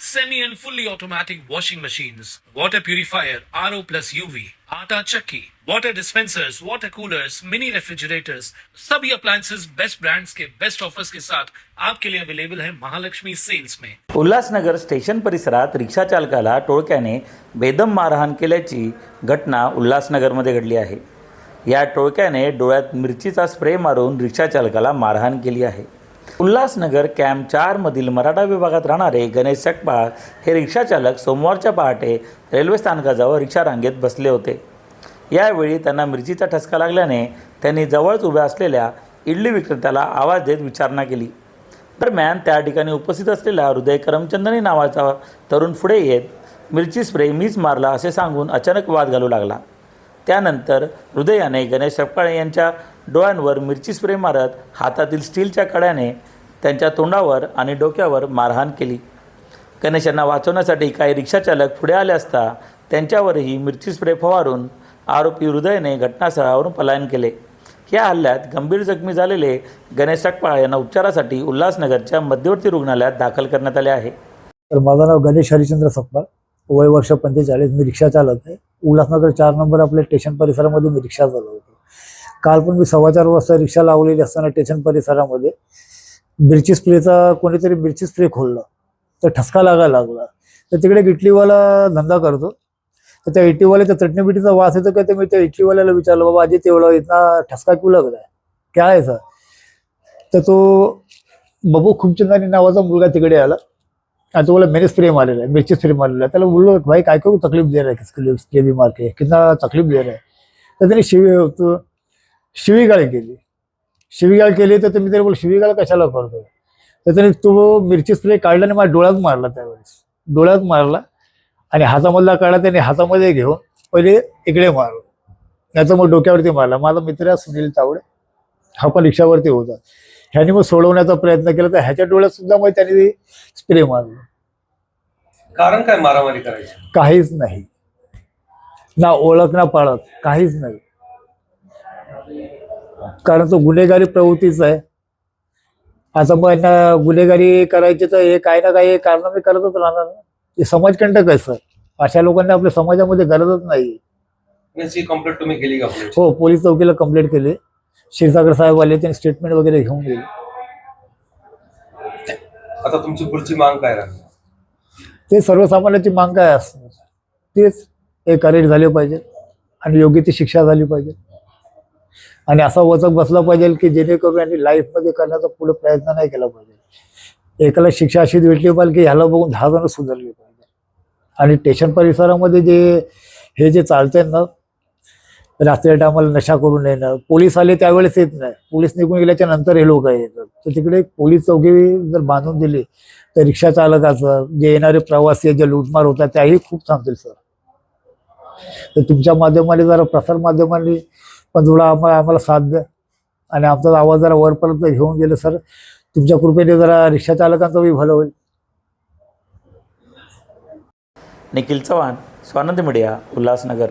semi and fully automatic washing machines, water purifier, RO plus UV, आटा चक्की, water dispensers, water coolers, mini refrigerators, सभी appliances. Best brands के best offers के साथ आपके लिए अवेलेबल है महालक्ष्मी सेल्स में उल्हासनगर स्टेशन परिसरात रिक्षा चालकाला टोळक्याने बेदम मारहाण केल्याची घटना उल्हासनगरमध्ये घडली आहे. या टोळक्याने डोळ्यात मिरचीचा स्प्रे मारून रिक्षा चालकाला मारहाण केली आहे. उल्हासनगर कॅम्प चारमधील मराठा विभागात राहणारे गणेश सकपाळ हे रिक्षाचालक सोमवारच्या पहाटे रेल्वे स्थानकाजवळ रिक्षा रांगेत बसले होते. यावेळी त्यांना मिरचीचा ठसका लागल्याने त्यांनी जवळच उभ्या असलेल्या इडली विक्रेत्याला आवाज देत विचारणा केली. दरम्यान त्या ठिकाणी उपस्थित असलेला हृदय करमचंदनी नावाचा तरुण पुढे येत मिरची स्प्रे मीच मारला असे सांगून अचानक वाद घालू लागला. त्यानंतर हृदयाने गणेश सपकाळे यांच्या डोळ्यांवर मिरची स्प्रे मारत हातातील स्टीलच्या कड्याने त्यांच्या तोंडावर आणि डोक्यावर मारहाण केली. गणेश यांना वाचवण्यासाठी काही रिक्षाचालक पुढे आले असता त्यांच्यावरही मिरची स्प्रे फवारून आरोपी हृदयने घटनास्थळावरून पलायन केले. या हल्ल्यात गंभीर जखमी झालेले गणेश सकपाळ यांना उपचारासाठी उल्हासनगरच्या मध्यवर्ती रुग्णालयात दाखल करण्यात आले आहे. तर माझं नाव गणेश हरिचंद्र सकपाळ वय वर्ष पंचेचाळीस मी रिक्षा चालक आहे उल्हासनगर चार नंबर आपल्या स्टेशन परिसरामध्ये मी रिक्षा चालवतो काल पण मी सव्वा चार वाजता रिक्षा लावलेली असताना स्टेशन परिसरामध्ये मिरची स्प्रेचा कोणीतरी मिरची स्प्रे खोललं. तर ठसका लागायला लागला. तर तिकडे इटलीवाला धंदा करतो. तर त्या इटलीवाल्याच्या चटणीबिटीचा वास येतो का ते मी त्या इटलीवाल्याला विचारलं बाबा आजी तेवढा इतना ठसका क्यू लागलाय? काय आहे सर तर तो बबू खुमचंदानी नावाचा मुलगा तिकडे आला. आता तो बोला मैंने स्प्रे मारेला है मिर्ची स्प्रे मारेला है त्याला बोललो भाई काय क्यों तकलीफ दे रहा है किसके लिए भी मार के? कितना तकलीफ दे रहा है? तर त्याने शिवी तो शिवीगाळ केली। शिवीगाळ केली तर ते मी बोल शिवीगाळ कशाला करतोय? तर त्याने तो मिरची स्प्रे काढला आणि माझ्या डोळ्यात मारला त्यावेळेस. डोळ्यात मारला आणि हातामधला काढला त्याने हातामध्ये घेऊन पहिले इकडे मारलं. याचा मग डोक्यावरती मारला. माझा मित्र सुनील तावडे हा पण रिक्षावरती होता. ह्याने मग सोडवण्याचा प्रयत्न केला तर ह्याच्या डोळ्यात सुद्धा मग त्याने स्प्रे मारला. कारण काय मारामारी करायची? काहीच नाही. ना ओळख ना पाळख काहीच नाही. कारण तो गुन्हेगारी प्रवृत्तीचा आहे. आता मग यांना गुन्हेगारी करायची तर हे काही ना काही कारणामे करतच राहणार ना. हे समाजकंटक आहे सर अशा लोकांना आपल्या समाजामध्ये गरजच नाही. याची कंप्लेंट तुम्ही केली का हो पोलीस चौकीला कंप्लेंट केली. क्षीरसागर साहेब आले त्यांनी स्टेटमेंट वगैरे घेऊन गेले. आता तुमची पुढची मांग काय राहणार? ते सर्वसामान्याची मांग काय असणार? तेच एक करेक्ट झाले पाहिजे आणि योग्य ती शिक्षा झाली पाहिजे. आणि असा वचक बसला पाहिजे की जेणेकरून यांनी लाईफमध्ये करण्याचा पुढे प्रयत्न नाही केला पाहिजे. एकाला शिक्षा अशी भेटली पाहिजे की ह्याला बघून दहा जण सुधारले पाहिजे. आणि स्टेशन परिसरामध्ये जे हे जे चालतंय ना रात्रीच्या टायमाला नशा करून येणं. पोलीस आले त्यावेळेस येत नाही. पोलीस निघून गेल्याच्यानंतर हे लोक येतात तर तिकडे पोलीस चौकी जर बांधून दिली तर रिक्षा चालकाचं जे येणारे प्रवासी जे लूटमार होतात त्याही खूप थांबतील सर. तर तुमच्या माध्यमाने जरा प्रसार माध्यमाने पण थोडा आम्हाला आम्हाला साथ द्या. आणि आमचा आवाज जरा वरपर्यंत घेऊन गेलं सर. तुमच्या कृपेने जरा रिक्षा चालकांचं बी भलं होईल. निखिल चव्हाण स्वानंद मीडिया उल्हासनगर.